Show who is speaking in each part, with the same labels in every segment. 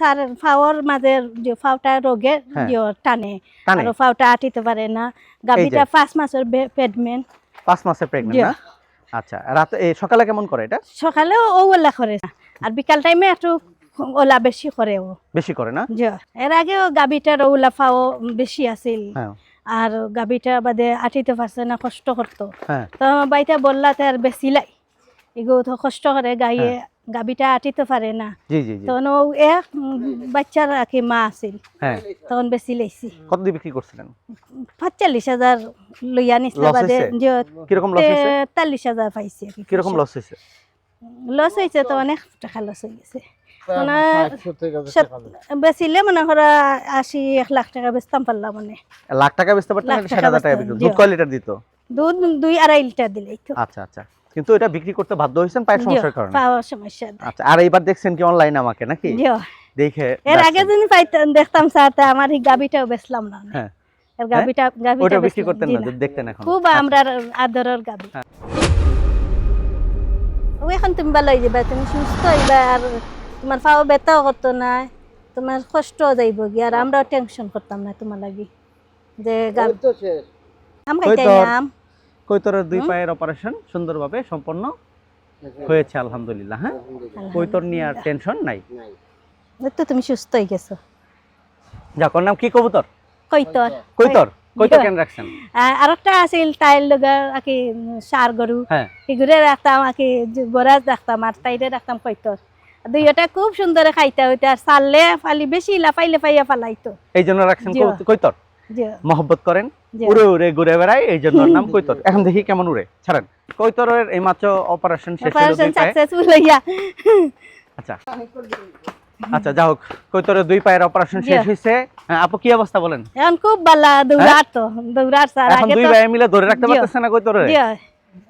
Speaker 1: তার ফাওয়ার মাঝে ফাওটা রোগে
Speaker 2: হ্যাঁ।
Speaker 1: টানে আর ফাওটা আটিতে পারে না। গাবিটা পাঁচ মাসের পেডমেন্ট
Speaker 2: পাঁচ মাসের প্রেগনেন্ট না? আচ্ছা রাতে সকালে কেমন করে এটা?
Speaker 1: ও ওলা করে। না আর বিকাল টাইমে একটু ওলা বেশি করে ও।
Speaker 2: বেশি করে না?
Speaker 1: এর আগেও গাবিটার ওলা ফাও বেশি আছিল।
Speaker 2: হ্যাঁ।
Speaker 1: আর গাবিটা বাদে আটিতে পারছে না কষ্ট করতো।
Speaker 2: হ্যাঁ।
Speaker 1: তো আমার বাইটা বললা তার বেশি লাই। এগো তো কষ্ট করে গাইয়ে গাবিটা আটিতে পারে না।
Speaker 2: জি জি জি।
Speaker 1: তখন ও এক বাচ্চার আর কি মা আছিল।
Speaker 2: হ্যাঁ।
Speaker 1: তখন বেশি লাইছি
Speaker 2: কত দিয়ে বিক্রি করছিলেন?
Speaker 1: পাঁচচল্লিশ হাজার লইয়া নিছিল বাদে
Speaker 2: কীরকম লস হয়েছে?
Speaker 1: তেতাল্লিশ হাজার পাইছি
Speaker 2: কীরকম লস হয়েছে?
Speaker 1: লস হয়েছে তো অনেক টাকা লস হয়ে গেছে। মানে। বেচিলে মনে করো আশি এক লাখ টাকা বেচতাম পারলাম মানে।
Speaker 2: লাখ টাকা বেচতে ষাট হাজার
Speaker 1: জি।
Speaker 2: দুধ কয় লিটার দিত?
Speaker 1: দুধ দুই আড়াই লিটার দিলেই তো।
Speaker 2: আচ্ছা আচ্ছা। কিন্তু এটা বিক্রি করতে বাধ্য হয়েছেন পায়ের সমস্যার কারণে।
Speaker 1: পাওয়ার সমস্যা
Speaker 2: আচ্ছা আর এইবার দেখছেন কি অনলাইন আমাকে নাকি?
Speaker 1: জিও।
Speaker 2: দেখে
Speaker 1: এর আগে। যদি পাইতাম দেখতাম স্যার তা আমার এই গাবিটাও বেচলাম না।
Speaker 2: হ্যাঁ।
Speaker 1: এর গাবিটা গাবিটা
Speaker 2: ওটা বিক্রি করতেন না দেখতেন এখন।
Speaker 1: খুব
Speaker 2: আচ্ছা।
Speaker 1: আমরা আদরের গাবি। ও এখন তুমি ভালো হয়ে যাবে তুমি সুস্থ হইবা আর তোমার পাও ব্যথাও করতো না তোমার কষ্ট যাইব গিয়ে আর আমরাও টেনশন করতাম না তোমার লাগি। যে গাবি
Speaker 3: ওই তো
Speaker 2: কৈতরের দুই পায়ের অপারেশন সুন্দরভাবে সম্পন্ন হয়েছে আলহামদুলিল্লাহ হ্যাঁ? কৈতর নিয়ে আর টেনশন নাই।
Speaker 3: নাই।
Speaker 1: তো তুমি সুস্থ হয়ে গেছো।
Speaker 2: যাক ওর নাম কি কবুতর?
Speaker 1: কইতর
Speaker 2: কৈতর। কৈতর। কেন রাখছেন?
Speaker 1: আর একটা আছিল আকি সার গরু
Speaker 2: হ্যাঁ।
Speaker 1: এগুলো রাখতাম আকি রাখতাম আর রাখতাম কইতর দুইটা খুব সুন্দর খাইতে হইতে আর চাললে ফালি বেশি লাফাইলে ফাইয়া ফালাইতো।
Speaker 2: এই জন্য রাখছেন কৈতর।
Speaker 1: জি
Speaker 2: মহব্বত করেন। উড়ে উড়ে ঘুরে বেড়ায় এই জন্য নাম কৈতর। এখন দেখি কেমন উড়ে। ছাড়েন কৈতরের এই মাত্র অপারেশন শেষ
Speaker 1: সাকসেসফুল হইয়া
Speaker 2: আচ্ছা। আচ্ছা যা হোক কৈতরের দুই পায়ের অপারেশন শেষ হ্যাঁ, আপু কি অবস্থা বলেন?
Speaker 1: এখন খুব ভালো দৌড়ার তো দৌড়ার স্যার
Speaker 2: এখন দুই
Speaker 1: তো
Speaker 2: ভাই মিলে ধরে রাখতে। পারতেছে না কৈতরে
Speaker 1: জি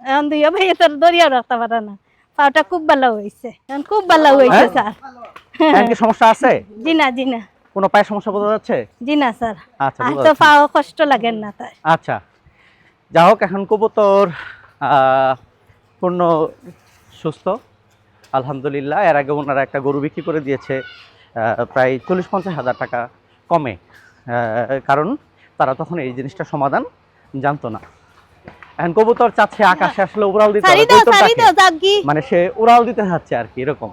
Speaker 1: এখন দুই ভাই তোর দরিয়া রাখতে পারে না। পাওটা খুব ভালো হয়েছে এখন খুব ভালো
Speaker 2: হ্যাঁ?
Speaker 1: স্যার।
Speaker 2: এখন কি সমস্যা আছে?
Speaker 1: জি না জি না।
Speaker 2: কোনো পায়ের সমস্যা বোঝা যাচ্ছে?
Speaker 1: জি না স্যার।
Speaker 2: আচ্ছা
Speaker 1: তো। পাও কষ্ট লাগে না তাই।
Speaker 2: আচ্ছা যা হোক এখন কবুতর পূর্ণ সুস্থ। আলহামদুলিল্লাহ এর আগে ওনারা একটা গরু বিক্রি করে দিয়েছে প্রায় চল্লিশ পঞ্চাশ হাজার টাকা কমে। কারণ তারা তখন এই জিনিসটা সমাধান জানতো না। এখন কবুতর চাচ্ছে আকাশে আসলে উড়াল দিতে মানে সে উড়াল দিতে চাচ্ছে আর কি এরকম।